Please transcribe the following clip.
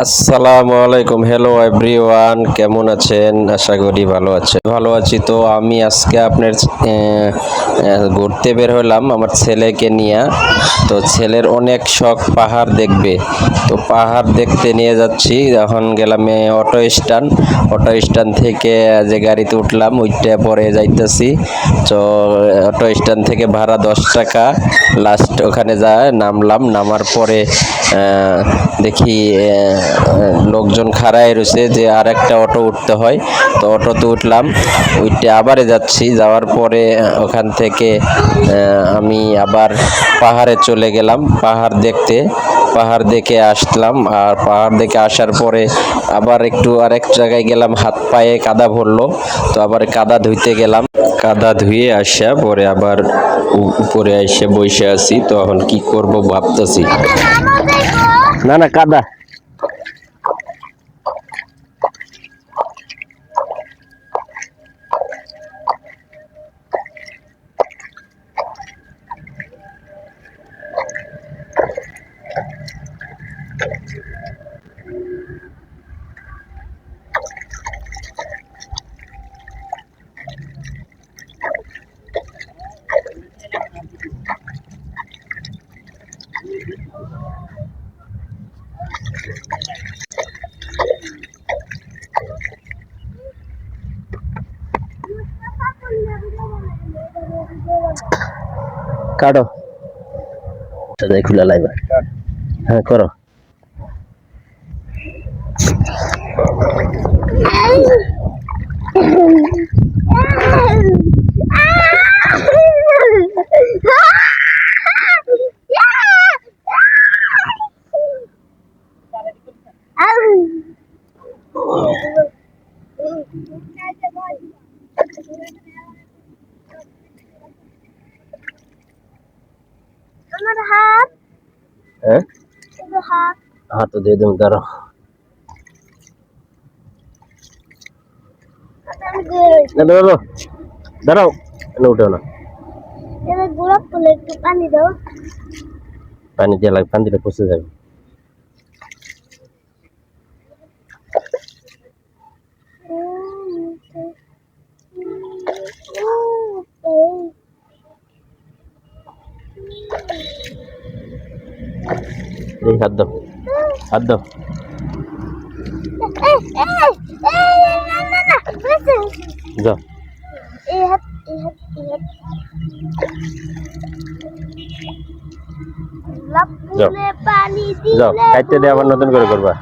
আসসালামু আলাইকুম। Hello everyone কেমন আছেন? আশা করি ভালো আছে ভালো আছি তো। আমি আজকে আপনার ঘুরতে বের হলাম আমার ছেলেকে নিয়ে। তো ছেলের অনেক শখ, পাহাড় দেখবে। তো পাহাড় দেখতে নিয়ে যাচ্ছি। এখন গেলাম অটো স্ট্যান্ড অটো স্ট্যান্ড থেকে যে গাড়িতে উঠলাম, ওইটা পরে যাইতেছি। তো অটো স্ট্যান্ড থেকে ভাড়া দশ টাকা। লাস্ট ওখানে যায় নামলাম, নামার পরে দেখি লোকজন খাড়ায় রয়েছে যে আর একটা অটো উঠতে হয়। তো অটোতে উঠলাম উঠতে আবারে যাচ্ছি। যাওয়ার পরে ওখান থেকে আমি আবার পাহাড়ে চলে গেলাম, পাহাড় দেখতে। পাহাড় দেখে আসলাম, আর পাহাড় দেখে আসার পরে আবার একটু আরেক জায়গায় গেলাম, হাত পায়ে কাদা ভরলো। তো আবার কাদা ধুইতে গেলাম। কাদা ধুয়ে আসা, পরে আবার উপরে এসে বসে আছি তো এখন কি করব ভাবতেছি। না না, কাদা। কাটো সাদাই খুলে লাইবা হ্যাঁ করো আমার হাত? হ্যাঁ? হাত। হাত দিয়ে দেবো দাঁড়াও। দাঁড়াও দাঁড়াও। না উঠেও না। গোলাপ ফুলে একটু পানি দাও। পানি দিয়ে লাগবে পানি দিলে পচে যাবে। এই হাত দাও হাত দাও। যাও। যাও। খাইতে দিয়ে আবার নতুন করে করবা।